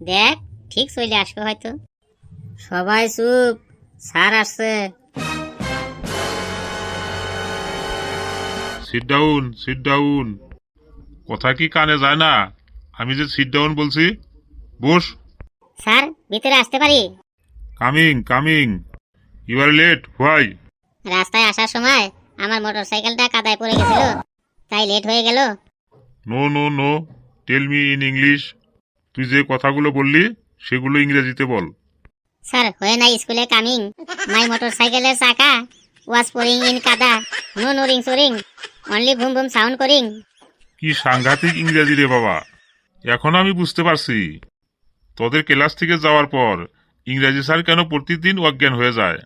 দেখ ঠিক চলে আসবে হয়তো। সবাই চুপ স্যার আসছে। সিট ডাউন সিট ডাউন কথা কি কানে যায় না? আমি যে সিট ডাউন বলছি বস। স্যার ভিতরে আসতে পারি? Coming coming you are late why রাস্তায় আসার সময় আমার মোটরসাইকেলটা কাদায় পড়ে গেছিল তাই লেট হয়ে গেল। No no no tell me in English তুই যে কথাগুলো বললি সেগুলো ইংরেজিতে বল। স্যার হয়ে নাই স্কুলে কামিং। মাই মোটরসাইকেলের চাকা ওয়াজ পোরিং ইন কাদা নো নোরিং সোরিং অনলি ভুম ভুম সাউন্ড করিং। কি সাংঘাতিক ইংরেজি রে বাবা। এখন আমি বুঝতে পারছি। তোদের ক্লাস থেকে যাওয়ার পর ইংরেজি স্যার কেন প্রতিদিন অজ্ঞান হয়ে যায়?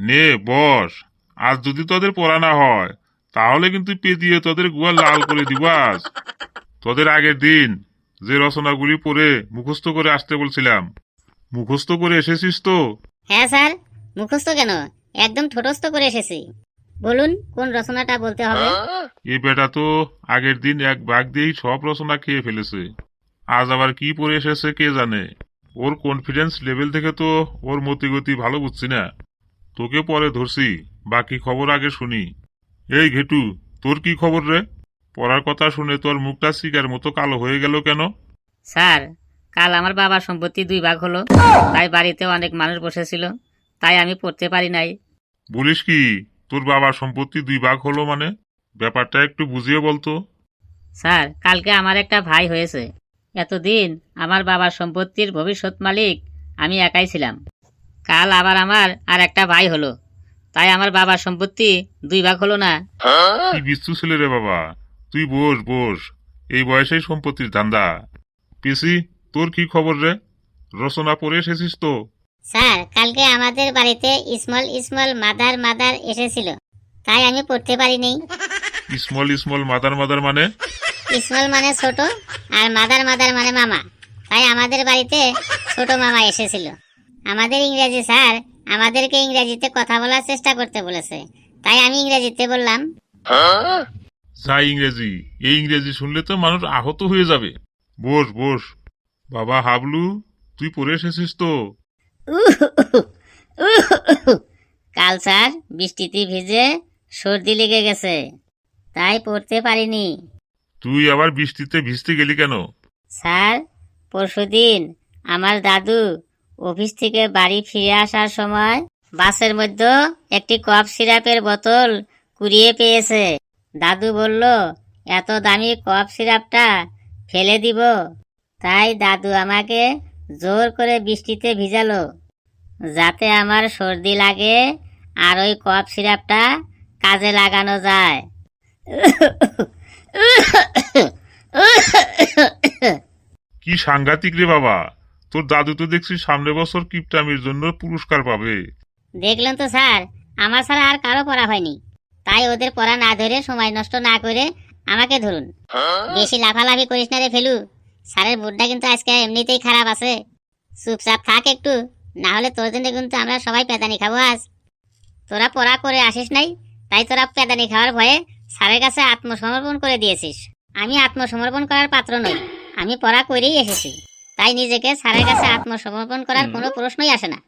নে বস। আজ যদি তোদের পড়া না হয় তাহলে কিন্তু পেদিয়ে তোদের গুয়া লাল করে দিব আজ। তোদের আগের দিন যে রচনাগুলি পড়ে মুখস্থ করে আসতে বলছিলাম। মুখস্থ করে এসেছিস তো? হ্যাঁ স্যার। মুখস্থ কেন? একদম ঠোঁটস্থ করে এসেছি। বলুন কোন রচনাটা বলতে হবে? এ বেটা তো আগের দিন এক বাঘ দিয়েই সব রচনা খেয়ে ফেলেছে। আজ আবার কি পড়ে এসেছে কে জানে? ওর কনফিডেন্স লেভেল থেকে তো ওর মতিগতি ভালো বুঝছি না। তোকে পরে ধরছি বাকি খবর আগে শুনি। এই ঘেটু তোর কি খবর রে? পড়ার কথা শুনে তোর মুখটা সিগার মতো কালো হয়ে গেল কেন? স্যার কাল আমার বাবার সম্পত্তি দুই ভাগ হলো। তাই বাড়িতে অনেক মানুষ বসেছিল। তাই আমি পড়তে পারি নাই। বলিস কি তোর বাবার সম্পত্তি দুই ভাগ হলো মানে? ব্যাপারটা একটু বুঝিয়ে বলতো। স্যার কালকে আমার একটা ভাই হয়েছে। এতদিন আমার বাবার সম্পত্তির ভবিষ্যৎ মালিক আমি একাই ছিলাম। কাল আবার আমার আর একটা ভাই হলো। তাই আমার বাবার সম্পত্তি দুই ভাগ হলো না। কি বিস্তু ছেলে রে বাবা। তুই বস বস। এই বয়সেই সম্পত্তির ধান্দা। পিসি তোর কি খবর রে? রচনা পড়ে এসেছিস তো? স্যার কালকে আমাদের বাড়িতে স্মল স্মল মাদার মাদার এসেছিল। তাই আমি পড়তে পারিনি। স্মল স্মল মাদার মাদার মানে? স্মল মানে ছোট আর মাদার মাদার মানে মামা। তাই আমাদের বাড়িতে ছোট মামা এসেছিল। আমাদের ইংরেজি স্যার আমাদেরকে ইংরেজিতে কথা বলার চেষ্টা করতে বলেছে। তাই আমি ইংরেজিতে বললাম। যা ইংরেজি। এই ইংরেজি শুনলে তো মানুষ আহত হয়ে যাবে। বস বস। বাবা হাবলু তুই পড়ে এসেছিস তো। কাল স্যার বৃষ্টিতে ভিজে সর্দি লেগে গেছে। তাই পড়তে পারিনি। তুই আবার বৃষ্টিতে ভিজতে গেলি কেন? স্যার পরশুদিন আমার দাদু অফিস থেকে বাড়ি ফিরে আসার সময় বাসের মধ্যে একটি কফ সিরাপের বোতল কুড়িয়ে পেয়েছে। দাদু বলল এত দামি কফ সিরাপটা ফেলে দিব। তাই দাদু আমাকে জোর করে বৃষ্টিতে ভিজালো যাতে আমার সর্দি লাগে আর ওই কফ সিরাপটা কাজে লাগানো যায়। কি সাংঘাতিক রে বাবা। তোর দাদু তো দেখছি সামনে বছর কিপটামির জন্য পুরস্কার পাবে। দেখলেন তো স্যার আমার ছাড়া আর কারও পড়া হয়নি। তাই ওদের পড়া না ধরে সময় নষ্ট না করে আমাকে ধরুন। বেশি লাফালাফি করিস না রে ফেলু। স্যারের বুটটা কিন্তু আজকে এমনিতেই খারাপ আছে। চুপচাপ থাক একটু না হলে তোর জন্য কিন্তু আমরা সবাই পেদানি খাব আজ। তোরা পড়া করে আসিস নাই তাই তোরা পেদানি খাওয়ার ভয়ে স্যারের কাছে আত্মসমর্পণ করে দিয়েছিস। আমি আত্মসমর্পণ করার পাত্র নই আমি পড়া করেই এসেছি। তাই নিজেকে স্যারের কাছে আত্মসমর্পণ করার কোনো প্রশ্নই আসে না।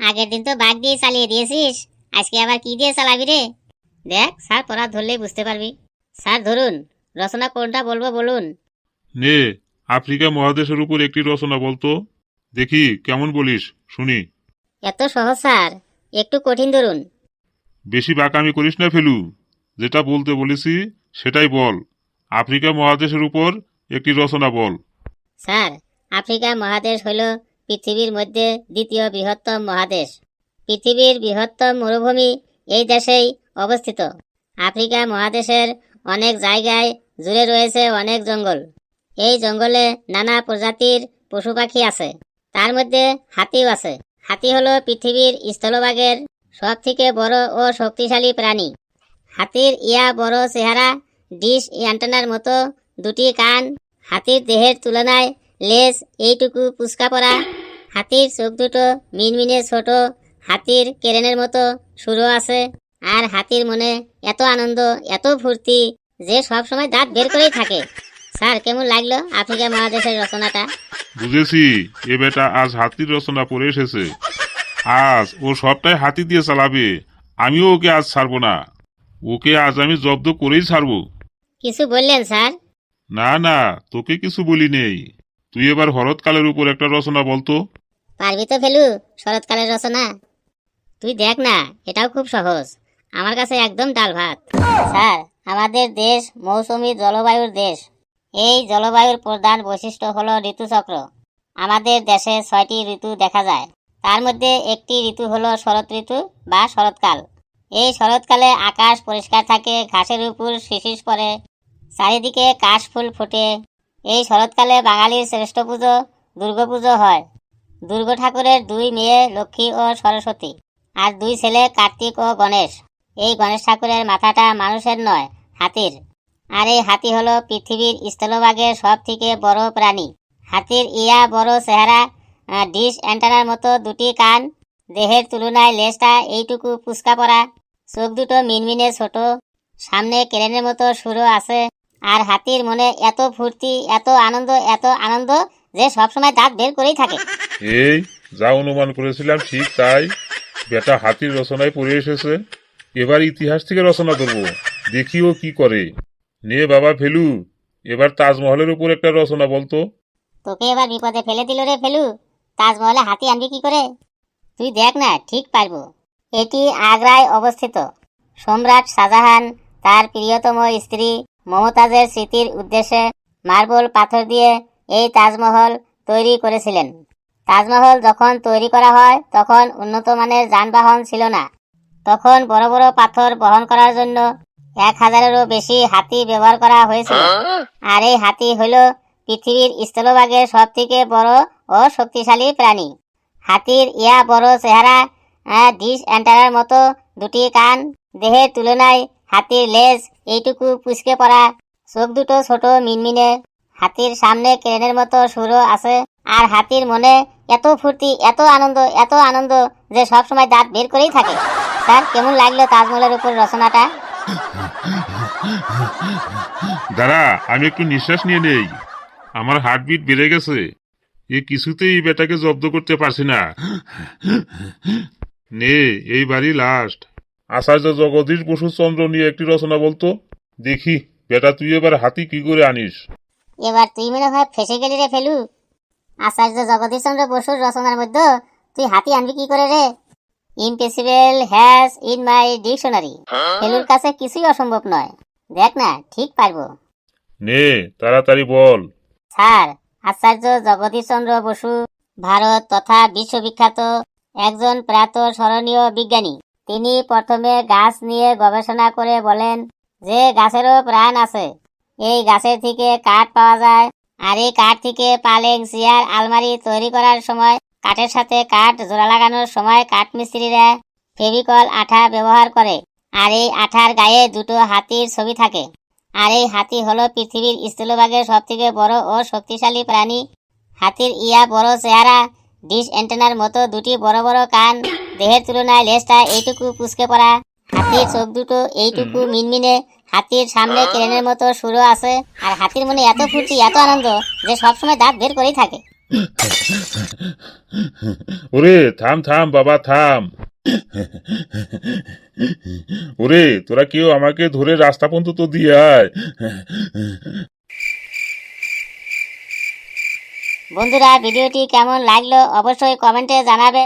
আগের দিন তো বাঘ দিয়ে চালিয়ে দিয়েছিস। আজকে আবার কি দিয়ে চালাবি রে? দেখ স্যার পড়া ধরলেই বুঝতে পারবি। স্যার ধরুন রচনা কোনটা বলব বলুন। নে আফ্রিকা মহাদেশের উপর একটি রচনা বলতো দেখি কেমন বলিস শুনি। এত সহজ স্যার একটু কঠিন ধরুন। বেশি বাকামি করিস না ফেলু। যেটা বলতে বলেছি সেটাই বল। আফ্রিকা মহাদেশের উপর একটি রচনা বল। স্যার আফ্রিকা মহাদেশ হল পৃথিবীর মধ্যে দ্বিতীয় বৃহত্তম মহাদেশ। পৃথিবীর বৃহত্তম মরুভূমি এই দেশেই অবস্থিত। আফ্রিকা মহাদেশের অনেক জায়গায় জুড়ে রয়েছে অনেক জঙ্গল। এই জঙ্গলে নানা প্রজাতির পশু পাখি আছে। তার মধ্যে হাতিও আছে। হাতি হলো পৃথিবীর স্থলভাগের সব থেকে বড় ও শক্তিশালী প্রাণী। হাতির ইয়া বড় চেহারা, ডিশ অ্যান্টেনার মতো দুটি কান, হাতির দেহের তুলনায় লেজ এইটুকু পুচকা পড়া হাতির চোখ দুটো মিনমিনে ছোট হাতির কেরেনের মতো সুরও আছে। আর হাতির মনে এত আনন্দ এত ফুর্তি যে সব সময় দাঁত বের করেই থাকে। স্যার কেমন লাগল আফ্রিকা মহাদেশের রচনাটা? বুঝেছি। এ বেটা আজ হাতির রচনা পড়ে এসেছে। আজ ও সবটাই হাতি দিয়ে চালাবে। আমিও ওকে আজ ছাড়বো না। ওকে আজ আমি জব্দ করেই ছাড়বো। কিছু বললেন স্যার? না না তোকে কিছু বলি নেই। তুই এবার হরৎকালের উপর একটা রচনা বলতো পারবি তো ফেলু শরৎকালের রচনা। তুই দেখ না, এটাও খুব সহজ। আমার কাছে একদম ডাল ভাত। স্যার, আমাদের দেশ মৌসুমী জলবায়ুর দেশ। এই জলবায়ুর প্রধান বৈশিষ্ট্য হল ঋতুচক্র। আমাদের দেশে ছয়টি ঋতু দেখা যায়। তার মধ্যে একটি ঋতু হলো শরৎ ঋতু বা শরৎকাল। এই শরৎকালে আকাশ পরিষ্কার থাকে, ঘাসের উপর শিশির পড়ে, চারিদিকে কাশফুল ফোটে। এই শরৎকালে বাঙালির শ্রেষ্ঠ পুজো দুর্গাপুজো হয়। দুর্গা ঠাকুরের দুই মেয়ে লক্ষ্মী ও সরস্বতী। আর দুই ছেলে কার্তিক ও গণেশ। এই গণেশ ঠাকুরের মাথাটা মানুষের নয়, হাতির। আর এই হাতি হলো পৃথিবীর স্থলভাগের সব থেকে বড় প্রাণী। হাতির ইয়া বড় চেহারা ডিশ অ্যান্টানার মতো দুটি কান, দেহের তুলনায় লেজটা এইটুকু পুচকা পড়া চোখ দুটো মিনমিনে ছোট, সামনে কেরেনের মতো সুরও আছে, আর হাতির মনে এত ফুর্তি, এত আনন্দ এত আনন্দ যে সবসময় দাঁত বের করেই থাকে। এই, যা অনুমান করেছিলাম ঠিক তাই। বেটা হাতির রচনায় পড়ে এসেছে। এবার ইতিহাস থেকে রচনা করব। দেখি ও কি করে। নে বাবা ফেলু, এবার তাজমহলের উপর একটা রচনা বলতো তোকে এবার বিপদে ফেলে দিল রে ফেলু। তাজমহলে হাতি আনবি কি করে? তুই দেখ না, ঠিক পারব। এটি আগ্রায় অবস্থিত। সম্রাট শাহজাহান, তার প্রিয়তম স্ত্রী মমতাজের স্মৃতির উদ্দেশ্যে মার্বল পাথর দিয়ে এই তাজমহল তৈরি করেছিলেন। তাজমহল যখন তৈরি করা হয়, তখন উন্নত মানের যানবাহন ছিল না। তখন বড় বড় পাথর বহন করার জন্য এক হাজারেরও বেশি হাতি ব্যবহার করা হয়েছিল। আর এই হাতি হলো পৃথিবীর স্থলভাগের সব থেকে বড় ও শক্তিশালী প্রাণী। হাতির ইয়া বড় চেহারা ডিশ অ্যান্টারার মতো দুটি কান, দেহের তুলনায় হাতির লেজ এইটুকু পুচকে পড়া, চোখ দুটো ছোট মিনমিনে। হাতির সামনে ক্রেনের মতো সুরও আছে। আর হাতির মনে এত ফুর্তি এত আনন্দ এত আনন্দ যে সব সময় দাঁত বের করেই থাকে। স্যার কেমন লাগল তাজমহলের উপর রচনাটা? দাঁড়া আমি একটু নিঃশ্বাস নিয়ে নেই। আমার হার্টবিট বেড়ে গেছে। এ কিছুতেই বেটাকে জব্দ করতে পারছি না। নে এই বাড়ি লাস্ট আচার্য জগদীশ বসু চন্দ্র নিয়ে একটি রচনা বলতো। দেখি বেটা তুই এবার হাতি কি করে আনিস? এবার তুই মনে হয় ফেসে গেলি রে ফেলু। আচার্য জগদীশ চন্দ্র বসুর রচনার মধ্যে তুই হাতি আনবি কি করে রে? Impossible has in my dictionary failure কাছে কিছুই অসম্ভব নয়। দেখ না ঠিক পারব। নে তাড়াতাড়ি বল। স্যার আচার্য জগদীশ চন্দ্র বসু ভারত তথা বিশ্ববিখ্যাত একজন প্রাত স্মরণীয় বিজ্ঞানী। তিনি প্রথমে গাছ নিয়ে গবেষণা করে বলেন যে গাছেরও প্রাণ আছে। এই গাছের থেকে কাঠ পাওয়া যায়। আর এই কাঠ থেকে পালেং চেয়ার আলমারি তৈরি করার সময় কাঠের সাথে কাঠ জোড়া লাগানোর সময় কাঠ মিস্ত্রিরা ফেভিকল আঠা ব্যবহার করে। আর এই আঠার গায়ে দুটো হাতির ছবি থাকে। আর এই হাতি হলো পৃথিবীর স্থলভাগের সব থেকে বড় ও শক্তিশালী প্রাণী। হাতির ইয়া বড় চেহারা, ডিশ অ্যান্টেনার মতো দুটি বড় বড় কান, দেহের তুলনায় লেজটা এইটুকু পুচকে পড়া। হাতির চোখ দুটো এইটুকু মিনমিনে হাতির সামনে ক্রেনের মতো সুরও আছে। আর হাতির মনে এত ফুর্তি এত আনন্দ যে সবসময় দাঁত বের করেই থাকে। ওরে থাম থাম বাবা থাম। ওরে তোরা কেউ আমাকে ধরে রাস্তা পর্যন্ত তো দিয়ে আয়। বন্ধুরা ভিডিওটি কেমন লাগল অবশ্যই কমেন্টে জানাবে।